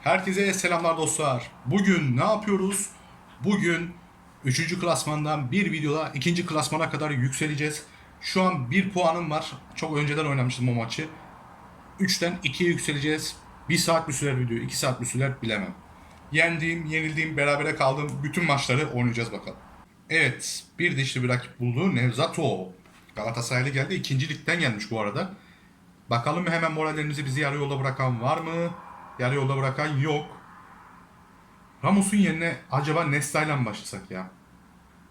Herkese selamlar dostlar. Bugün ne yapıyoruz? Bugün 3. klasmandan bir videoda 2. klasmana kadar yükseleceğiz. Şu an 1 puanım var. Çok önceden oynamıştım o maçı. 3'ten 2'ye yükseleceğiz. 1 saat mi sürer video, 2 saat mi sürer bilemem. Yendiğim, yenildiğim, berabere kaldığım bütün maçları oynayacağız bakalım. Evet, bir dişli bir rakip buldu. Nevzato. Galatasaraylı geldi. İkinci ligden gelmiş bu arada. Bakalım hemen morallerimizi bizi yarı yolda bırakan var mı? Yarı yolda bırakan yok. Ramos'un yerine acaba Nesta'yla mı başlasak ya?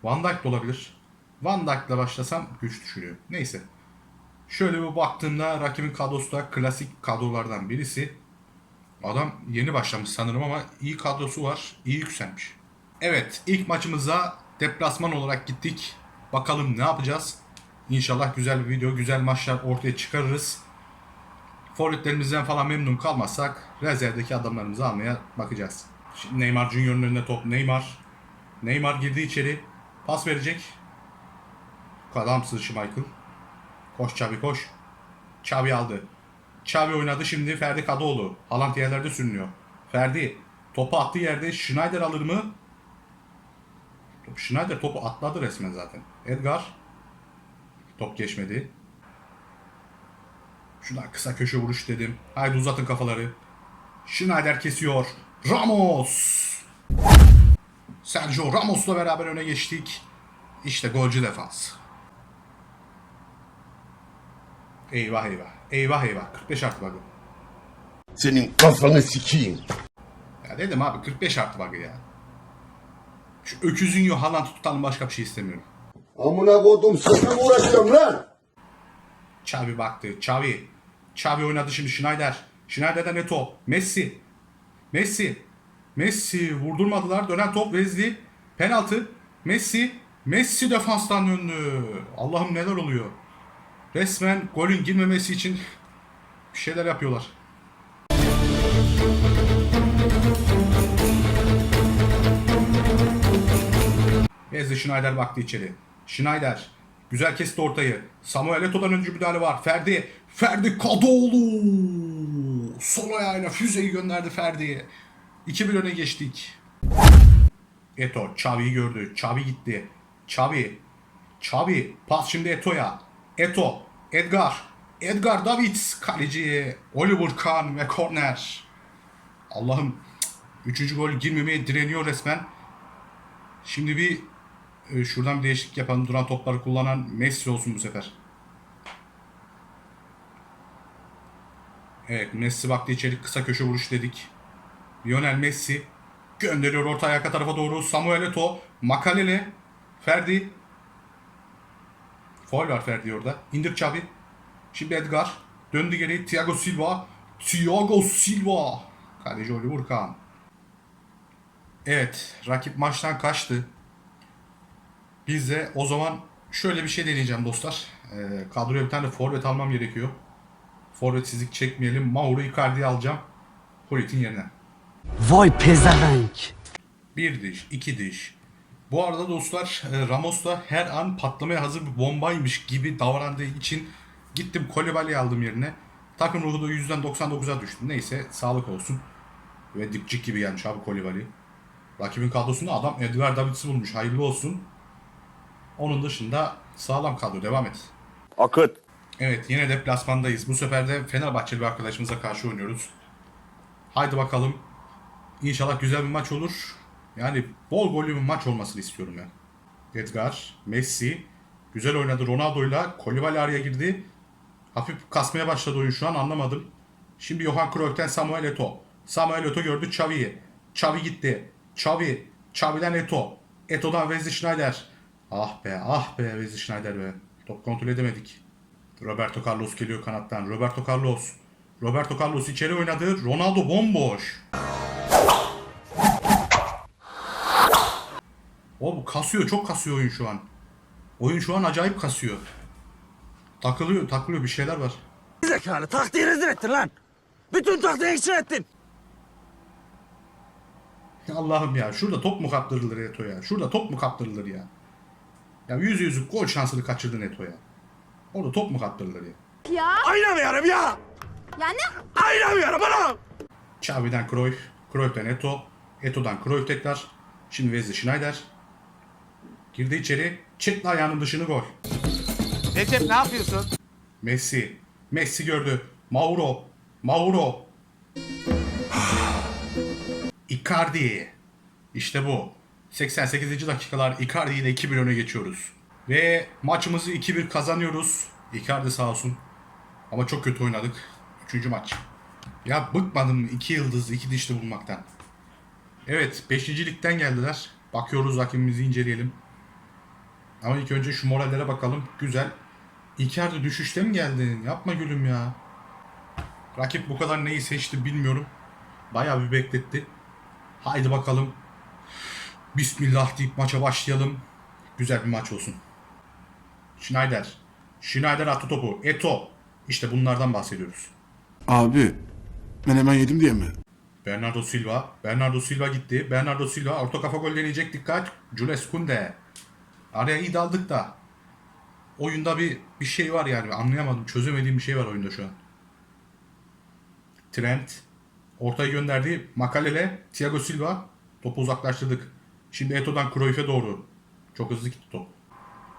Van Dijk de olabilir. Van Dijk'la başlasam güç düşürüyor. Neyse. Şöyle bir baktığımda rakibin kadrosu da klasik kadrolardan birisi. Adam yeni başlamış sanırım ama iyi kadrosu var. iyi yükselmiş. Evet ilk maçımıza deplasman olarak gittik. Bakalım ne yapacağız? İnşallah güzel bir video, güzel maçlar ortaya çıkarırız. Forvetlerimizden falan memnun kalmazsak rezervdeki adamlarımızı almaya bakacağız. Şimdi Neymar Junior'un önünde top. Neymar. Neymar girdi içeri. Pas verecek. Adamsın Schmeichel. Koş Xavi koş. Xavi aldı. Xavi oynadı şimdi Ferdi Kadıoğlu. Haaland yerlerde sürünüyor. Ferdi topu attığı yerde Schneider alır mı? Schneider topu atladı resmen zaten. Edgar. Top geçmedi. Şuna kısa köşe vuruş dedim. Haydi uzatın kafaları. Schneider kesiyor. Ramos. Sergio Ramos'la beraber öne geçtik. İşte golcü defans. Eyvah eyvah. Eyvah eyvah. 45 artı bug'ı. Senin kafanı sikeyim. Ya dedim abi 45 artı bug'ı ya. Şu öküzün yo Haaland tutalım başka bir şey istemiyorum. Amına kodum sana mı uğraşıyorum lan? Xavi baktı. Xavi. Xavi oynadı şimdi Schneider. Schneider'den Neto. Messi. Messi. Messi vurdurmadılar. Dönen top Wesley. Penaltı. Messi. Messi defanstan döndü. Allah'ım neler oluyor. Resmen golün girmemesi için bir şeyler yapıyorlar. Wesley Schneider baktı içeri. Schneider. Güzel kesti ortayı. Samuel Eto'dan önce müdahale var. Ferdi. Ferdi Kadıoğlu. Sol ayağıyla füzeyi gönderdi Ferdi'ye. 2-1 öne geçtik. Eto. Xavi'yi gördü. Xavi gitti. Xavi. Xavi. Pas şimdi Eto'ya. Eto. Edgar. Edgar Davids. Kaleci. Oliver Kahn ve korner. Allah'ım. Üçüncü gol girmemeye direniyor resmen. Şimdi bir e, şuradan bir değişiklik yapan, duran topları kullanan Messi olsun bu sefer. Evet, Messi baktı içeri kısa köşe vuruş dedik. Lionel Messi gönderiyor orta arka tarafa doğru. Samuel Eto'o, Makalele, Ferdi. Foul var Ferdi orada. İndir Xavi. Şimdi Edgar. Döndü geri. Thiago Silva. Thiago Silva. Kaleci Oliver Kahn. Evet, rakip maçtan kaçtı. Biz de o zaman şöyle bir şey deneyeceğim dostlar. Ee, kadroya bir tane forvet almam gerekiyor. Forvetsizlik çekmeyelim. Mauro Icardi'yi alacağım. Hulit'in yerine. Vay pezevenk. Bir diş, iki diş. Bu arada dostlar e, Ramos da her an patlamaya hazır bir bombaymış gibi davrandığı için gittim Kolibali'yi aldım yerine. Takım ruhu da yüzden %99'a düştü. Neyse sağlık olsun. Ve dipçik gibi gelmiş abi Kolibali. Rakibin kadrosunda adam Edgar Davids'i bulmuş. Hayırlı olsun. Onun dışında sağlam kadro. Devam et. Akıt. Evet yine deplasmandayız. Bu sefer de Fenerbahçeli bir arkadaşımıza karşı oynuyoruz. Haydi bakalım. İnşallah güzel bir maç olur. Yani bol gollü bir maç olmasını istiyorum ya. Edgar, Messi. Güzel oynadı Ronaldo'yla. Kolibali araya girdi. Hafif kasmaya başladı oyun şu an anlamadım. Şimdi Johan Cruyff'ten Samuel Eto'o. Samuel Eto'o gördü Xavi'yi. Xavi gitti. Xavi. Xavi'den Eto'o. Eto'dan Wesley Schneider. Ah be ah be Wesley Schneider be. Top kontrol edemedik. Roberto Carlos geliyor kanattan. Roberto Carlos. Roberto Carlos içeri oynadı. Ronaldo bomboş. O bu kasıyor. Çok kasıyor oyun şu an. Oyun şu an acayip kasıyor. Takılıyor, takılıyor. Bir şeyler var. Zekalı taktiği rezil ettin lan. Bütün taktiği eksik ettin. Allah'ım ya. Şurada top mu kaptırılır Eto ya? Şurada top mu kaptırılır ya? Ya yüzü yüzü gol şansını kaçırdın Eto ya. Orada top mu kaptırılır ya? Ya Oynamıyorum ya. yani Oynamıyorum bana. Xavi'den Cruyff. Cruyff'ten Eto. Eto'dan Cruyff tekrar. Şimdi Wesley Schneider. Girdi içeri. Çekti ayağının dışını gol. Recep ne yapıyorsun? Messi. Messi gördü. Mauro. Mauro. Icardi. İşte bu. 88. dakikalar Icardi ile 2-1 öne geçiyoruz. Ve maçımızı 2-1 kazanıyoruz. Icardi sağ olsun. Ama çok kötü oynadık. Üçüncü maç. Ya bıkmadım 2 yıldız, 2 dişli bulmaktan. Evet 5. ligden geldiler. Bakıyoruz rakibimizi inceleyelim. Ama ilk önce şu morallere bakalım. Güzel. Icardi düşüşte mi geldin? Yapma gülüm ya. Rakip bu kadar neyi seçti bilmiyorum. Bayağı bir bekletti. Haydi bakalım. Bismillah deyip maça başlayalım. Güzel bir maç olsun. Schneider. Schneider attı topu. Eto. İşte bunlardan bahsediyoruz. Abi ben hemen yedim diye mi? Bernardo Silva. Bernardo Silva gitti. Bernardo Silva orta kafa gol deneyecek dikkat. Jules Kunde. Araya iyi daldık da. Oyunda bir bir şey var yani anlayamadım. Çözemediğim bir şey var oyunda şu an. Trent. Ortaya gönderdi. Makalele. Thiago Silva. Topu uzaklaştırdık. Şimdi Eto'dan Cruyff'e doğru. Çok hızlı gitti top.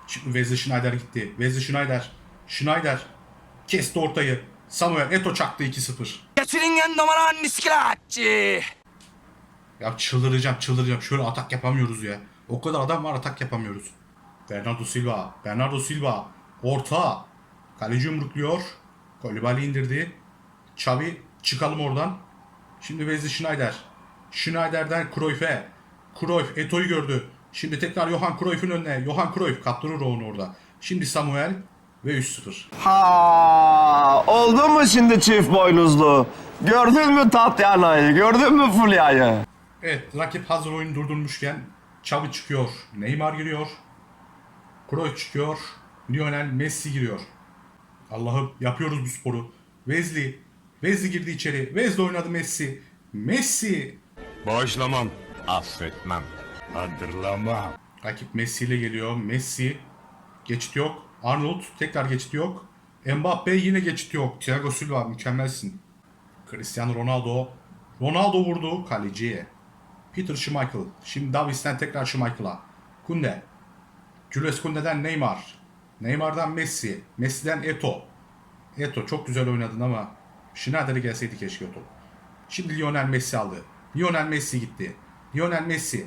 Şimdi Wesley Schneider gitti. Wesley Schneider. Schneider. Kesti ortayı. Samuel Eto çaktı 2-0. Geçiringen numaran niskilatçı. Ya çıldıracağım çıldıracağım. Şöyle atak yapamıyoruz ya. O kadar adam var atak yapamıyoruz. Bernardo Silva. Bernardo Silva. Orta. Kaleci yumrukluyor. Kolibali indirdi. Xavi çıkalım oradan. Şimdi Wesley Schneider. Schneider'den Cruyff'e. Cruyff Eto'yu gördü. Şimdi tekrar Johan Cruyff'un önüne. Johan Cruyff kaptırır onu orada. Şimdi Samuel ve 3-0. Ha, oldu mu şimdi çift boynuzlu? Gördün mü Tatyana'yı? Gördün mü Fulya'yı? Evet rakip hazır oyun durdurmuşken Xavi çıkıyor. Neymar giriyor. Cruyff çıkıyor. Lionel Messi giriyor. Allah'ım yapıyoruz bu sporu. Wesley. Wesley girdi içeri. Wesley oynadı Messi. Messi. Bağışlamam, affetmem, hatırlamam. Rakip Messi ile geliyor. Messi. Geçit yok. Arnold tekrar geçit yok. Mbappe yine geçit yok. Thiago Silva mükemmelsin. Cristiano Ronaldo. Ronaldo vurdu kaleciye. Peter Schmeichel. Şimdi Davis'ten tekrar Schmeichel'a. Kunde. Jules Kunde'den Neymar. Neymar'dan Messi. Messi'den Eto. Eto çok güzel oynadın ama Schneider'e gelseydi keşke o. Şimdi Lionel Messi aldı. Lionel Messi gitti. Lionel Messi.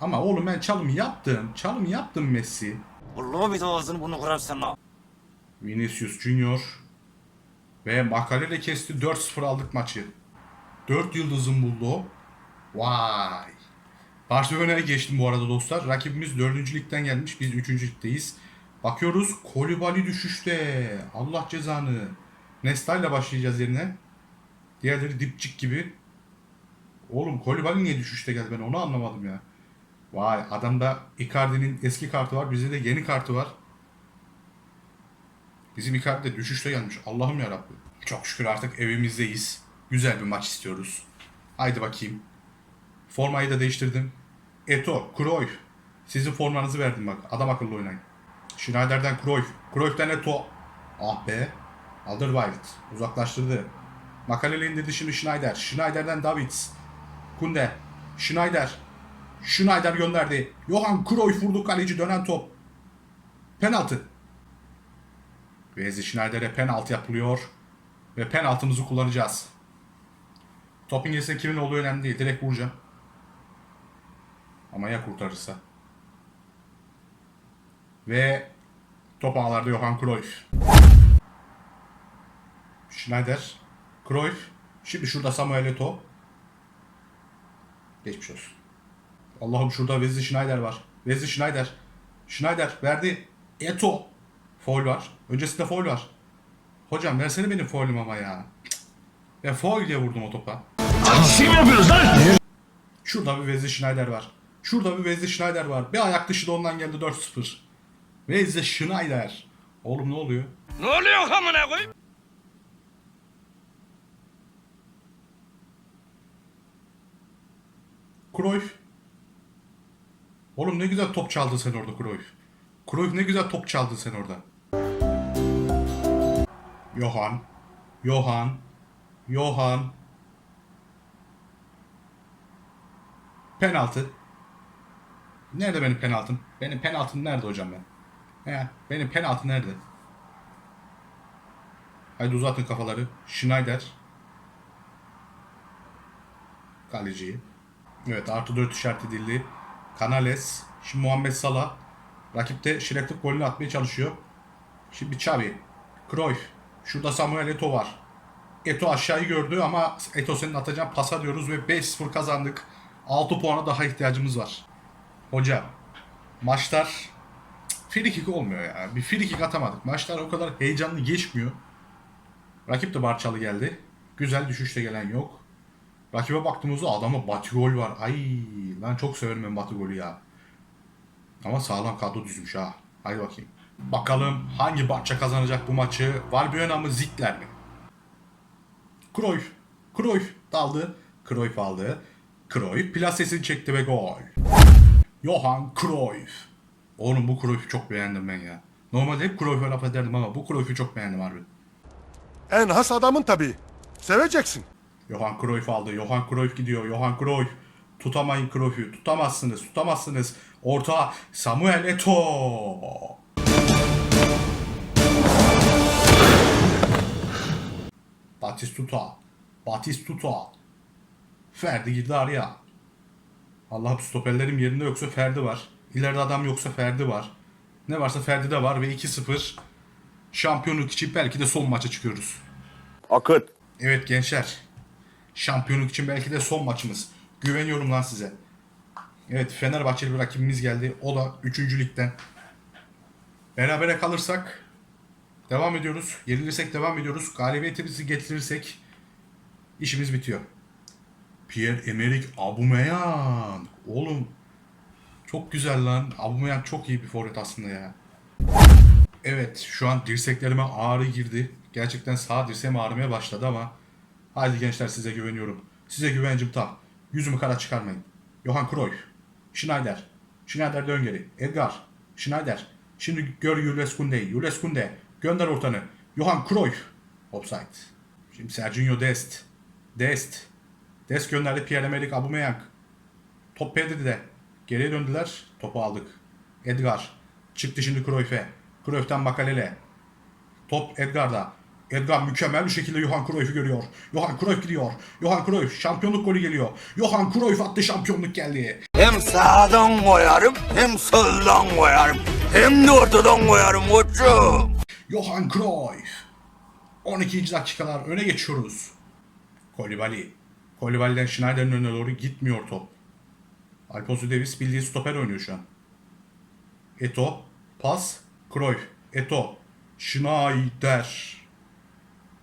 Ama oğlum ben çalım yaptım. Çalım yaptım Messi. Vallahi bir de ağzını bunu kırar sana. Vinicius Junior. Ve Makalele kesti 4-0 aldık maçı. 4 yıldızım buldu. Vay. Barcelona'ya geçtim bu arada dostlar. Rakibimiz 4. ligden gelmiş. Biz 3. ligdeyiz. Bakıyoruz Kolibali düşüşte. Allah cezanı. Nesta ile başlayacağız yerine. Diğerleri dipçik gibi. Oğlum Kolibali niye düşüşte geldi ben onu anlamadım ya. Vay adamda Icardi'nin eski kartı var. Bizde de yeni kartı var. Bizim Icardi de düşüşte gelmiş. Allah'ım yarabbim. Çok şükür artık evimizdeyiz. Güzel bir maç istiyoruz. Haydi bakayım. Formayı da değiştirdim. Eto, Cruyff. Sizin formanızı verdim bak. Adam akıllı oynayın. Schneider'den Cruyff. Cruyff'ten Eto. Ah be. Alderweireld. Uzaklaştırdı. Makaleli indirdi şimdi Schneider. Schneider'den Davids. Kunde. Schneider. Schneider gönderdi. Johan Cruyff vurdu kaleci dönen top. Penaltı. Wesley Schneider'e penaltı yapılıyor. Ve penaltımızı kullanacağız. Topun gerisi kimin olduğu önemli değil. Direkt vuracağım. Ama ya kurtarırsa. Ve top ağlarda Johan Cruyff. Schneider. Cruyff. Şimdi şurada Samuel Eto'o. Geçmiş olsun. Allah'ım şurada Wesley Schneider var. Wesley Schneider. Schneider verdi. Eto. Foul var. Öncesinde foul var. Hocam versene benim foulüm ama ya. Ben foul diye vurdum o topa. Kim yapıyoruz lan? Şurada bir Wesley Schneider var. Şurada bir Wesley Schneider var. Bir ayak dışı da ondan geldi 4-0. Wesley Schneider. Oğlum ne oluyor? Ne oluyor amına koyayım? Cruyff. Oğlum ne güzel top çaldın sen orada Cruyff. Cruyff ne güzel top çaldın sen orada. Johan. Johan. Johan. Penaltı. Nerede benim penaltım? Benim penaltım nerede hocam ben? He, benim penaltı nerede? Haydi uzatın kafaları. Schneider. Kaleciyi. Evet artı 4 işaret edildi. Canales. Şimdi Muhammed Salah. Rakip de Şireklik golünü atmaya çalışıyor. Şimdi Xavi. Cruyff. Şurada Samuel Eto'o var. Eto aşağıyı gördü ama Eto senin atacağın pasa diyoruz ve 5-0 kazandık. 6 puana daha ihtiyacımız var. Hocam maçlar free kick olmuyor ya. Bir free kick atamadık. Maçlar o kadar heyecanlı geçmiyor. Rakip de Barçalı geldi. Güzel düşüşte gelen yok. Rakibe baktığımızda adama Batigol var. Ay ben çok severim ben Batigol'ü ya. Ama sağlam kadro düzmüş ha. Hadi bakayım. Bakalım hangi Barça kazanacak bu maçı? Valbuena mı Zickler mi? Cruyff. Cruyff daldı. Cruyff aldı. Cruyff plasesini çekti ve gol. Johan Cruyff. Oğlum bu Cruyff'u çok beğendim ben ya. Normalde hep Cruyff'a laf ederdim ama bu Cruyff'u çok beğendim harbi. En has adamın tabii. Seveceksin. Johan Cruyff aldı. Johan Cruyff gidiyor. Johan Cruyff. Tutamayın Cruyff'u. Tutamazsınız. Tutamazsınız. Orta Samuel Eto'o. Batistuta. Batistuta. Ferdi girdi araya. Allah'ım stoperlerim yerinde yoksa Ferdi var. İleride adam yoksa Ferdi var. Ne varsa Ferdi de var ve 2-0 şampiyonluk için belki de son maça çıkıyoruz. Akıt. Evet gençler. Şampiyonluk için belki de son maçımız. Güveniyorum lan size. Evet Fenerbahçeli bir rakibimiz geldi. O da 3. ligden. Berabere kalırsak devam ediyoruz. Yenilirsek devam ediyoruz. Galibiyetimizi getirirsek işimiz bitiyor. Pierre-Emerick Aubameyang. Oğlum çok güzel lan. Aubameyang çok iyi bir forvet aslında ya. Evet şu an dirseklerime ağrı girdi. Gerçekten sağ dirseğim ağrımaya başladı ama Haydi gençler size güveniyorum. Size güvencim tam. Yüzümü kara çıkarmayın. Johan Cruyff. Schneider. Schneider dön geri. Edgar. Schneider. Şimdi gör Jules Kunde'yi. Jules Kunde. Gönder ortanı. Johan Cruyff. Offside. Şimdi Sergio Dest. Dest. Dest gönderdi Pierre-Emerick Aubameyang. Top de. Geriye döndüler. Topu aldık. Edgar. Çıktı şimdi Cruyff'e. Cruyff'ten Makalele. Top Edgar'da. Edgar mükemmel bir şekilde Johan Cruyff'u görüyor. Johan Cruyff gidiyor. Johan Cruyff şampiyonluk golü geliyor. Johan Cruyff attı şampiyonluk geldi. Hem sağdan koyarım hem soldan koyarım. Hem de ortadan koyarım koçum. Johan Cruyff. 12. dakikalar öne geçiyoruz. Kolibali. Kolibali'den Schneider'in önüne doğru gitmiyor top. Alfonso Davis bildiği stoper oynuyor şu an. Eto. Pas. Cruyff. Eto. Schneider.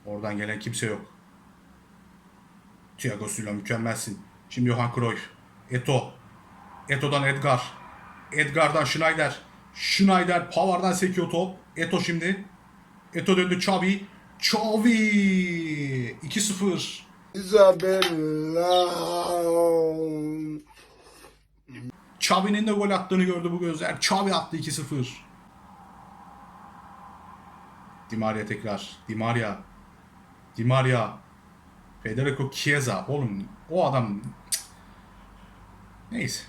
Oradan gelen kimse yok. Thiago Silva mükemmelsin. Şimdi Johan Cruyff. Eto. Eto'dan Edgar. Edgar'dan Schneider. Schneider Pavar'dan sekiyor top. Eto şimdi. Eto döndü Xavi. Xavi. 2-0. Isabella. Xavi'nin de gol attığını gördü bu gözler. Xavi attı 2-0. Di Maria tekrar. Di Maria. Di Maria. Federico Chiesa. Oğlum o adam... Cık. Neyse.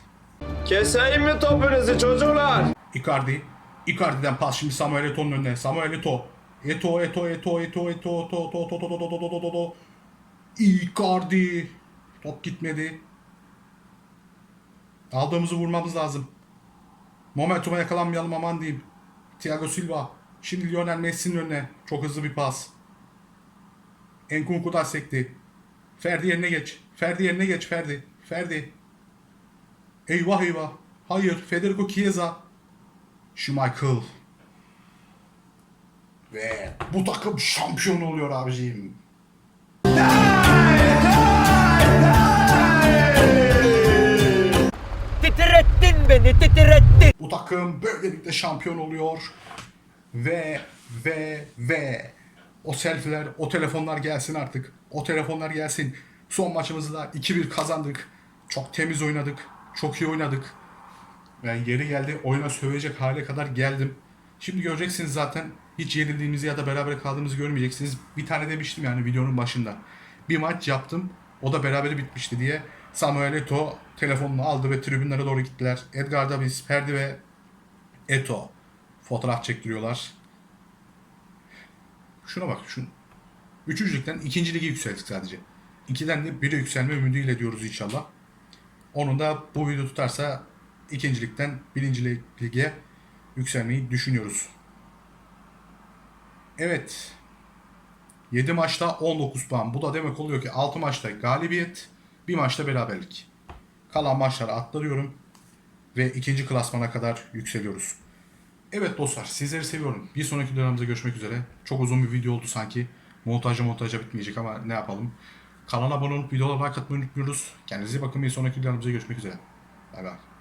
Keseyim mi topunuzu çocuklar? Icardi. Icardi'den pas şimdi Samuel Eto'nun önüne. Samuel Eto. Eto, Eto, Eto, Eto, Eto, Eto, Eto, Eto, Eto, Eto, Eto, Eto, Eto, Eto. Icardi. Top gitmedi. Aldığımızı vurmamız lazım. Momentuma yakalanmayalım aman diyeyim. Thiago Silva. Şimdi Lionel Messi'nin önüne. Çok hızlı bir pas. Enkunku'dan sekti. Ferdi yerine geç. Ferdi yerine geç Ferdi. Ferdi. Eyvah eyvah. Hayır. Federico Chiesa. Schmeichel. Ve bu takım şampiyon oluyor abiciğim. Titrettin beni titrettin. Bu takım böylelikle şampiyon oluyor. Ve ve ve o selfie'ler, o telefonlar gelsin artık. O telefonlar gelsin. Son maçımızı da 2-1 kazandık. Çok temiz oynadık. Çok iyi oynadık. Yani yeri geldi oyuna sövecek hale kadar geldim. Şimdi göreceksiniz zaten hiç yenildiğimizi ya da beraber kaldığımızı görmeyeceksiniz. Bir tane demiştim yani videonun başında. Bir maç yaptım. O da berabere bitmişti diye. Samuel Eto'o telefonunu aldı ve tribünlere doğru gittiler. Edgar Davids, Ferdi ve Eto fotoğraf çektiriyorlar. Şuna bak. Şun. Üçüncü ligden ikinci lige yükseldik sadece. İkiden de bire yükselme ümidiyle diyoruz inşallah. Onun da bu video tutarsa ikincilikten birinci lige yükselmeyi düşünüyoruz. Evet. 7 maçta 19 puan. Bu da demek oluyor ki 6 maçta galibiyet, bir maçta beraberlik. Kalan maçları atlıyorum ve ikinci klasmana kadar yükseliyoruz. Evet dostlar sizleri seviyorum. Bir sonraki dönemde görüşmek üzere. Çok uzun bir video oldu sanki. Montajı montaja bitmeyecek ama ne yapalım. Kanala abone olup videolara like atmayı unutmuyoruz. Kendinize bakın. Bir sonraki videolarımızda görüşmek üzere. Bay bay.